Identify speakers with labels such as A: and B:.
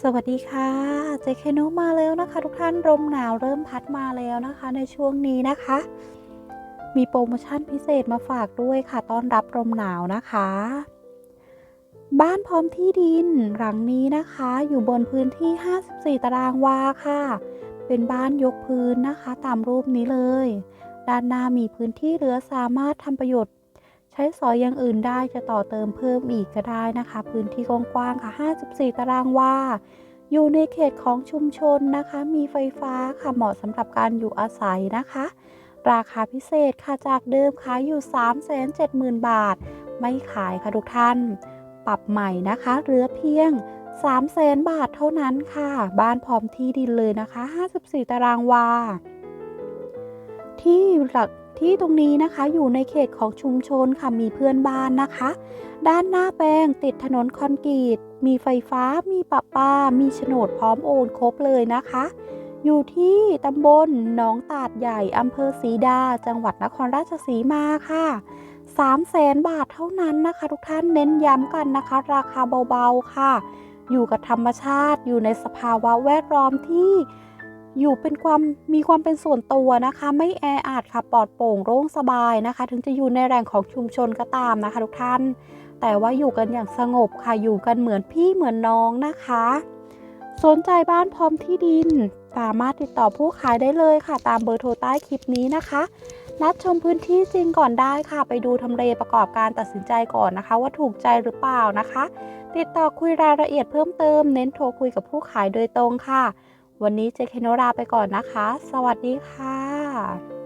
A: สวัสดีค่ะ เจคโนมาแล้วนะคะ ทุกท่านลมหนาวเริ่มพัดมาแล้วนะคะ ในช่วงนี้นะคะ มีโปรโมชั่นพิเศษมาฝากด้วยค่ะ ต้อนรับลมหนาวนะคะ บ้านพร้อมที่ดินหลังนี้นะคะ อยู่บนพื้นที่ 54 ตารางวาค่ะ เป็นบ้านยกพื้นนะคะ ตามรูปนี้เลย ด้านหน้ามีพื้นที่เหลือสามารถทำประโยชน์ ใช้สอยอย่างอื่นได้จะต่อเติมเพิ่มอีกก็ได้นะคะ พื้นที่กว้างๆค่ะ 54 ตารางวาอยู่ในเขตของชุมชนนะคะ มีไฟฟ้าค่ะเหมาะสำหรับการอยู่อาศัยนะคะ ราคาพิเศษค่ะจากเดิมขายอยู่ 370,000 บาท ไม่ขายค่ะทุกท่าน ปรับใหม่นะคะเหลือเพียง 300,000 บาทเท่านั้นค่ะ บ้านพร้อมที่ดินเลยนะคะ 54 ตารางวาที่หลัก ที่ตรงนี้นะคะอยู่ในเขตของชุมชนค่ะมีเพื่อนบ้านนะคะ ด้านหน้าแปลงติดถนนคอนกรีต มีไฟฟ้า มีประปา มีโฉนดพร้อมโอนครบเลยนะคะ อยู่ที่ตำบลหนองตาดใหญ่อำเภอศรีดา จังหวัดนครราชสีมาค่ะ3แสนบาทเท่านั้นนะคะ ทุกท่านเน้นย้ำกันนะคะ ราคาเบาๆค่ะ อยู่กับธรรมชาติอยู่ในสภาวะแวดล้อมที่ อยู่เป็นความมีความเป็นส่วนตัวนะคะ ไม่แออัดค่ะปลอดโปร่งโล่งสบายนะคะ ถึงจะอยู่ในแหล่งของชุมชนก็ตามนะคะ ทุกท่าน แต่ว่าอยู่กันอย่างสงบค่ะอยู่กันเหมือนพี่เหมือนน้องนะคะ สนใจบ้านพร้อมที่ดิน สามารถติดต่อผู้ขายได้เลยค่ะ ตามเบอร์โทรใต้คลิปนี้นะคะนัดชมพื้นที่จริงก่อนได้ค่ะ ไปดูทำเลประกอบการตัดสินใจก่อนนะคะ ว่าถูกใจหรือเปล่านะคะ ติดต่อคุยรายละเอียดเพิ่มเติม เน้นโทรคุยกับผู้ขายโดยตรงค่ะ วันนี้เจคโนราไปก่อนนะคะ สวัสดีค่ะ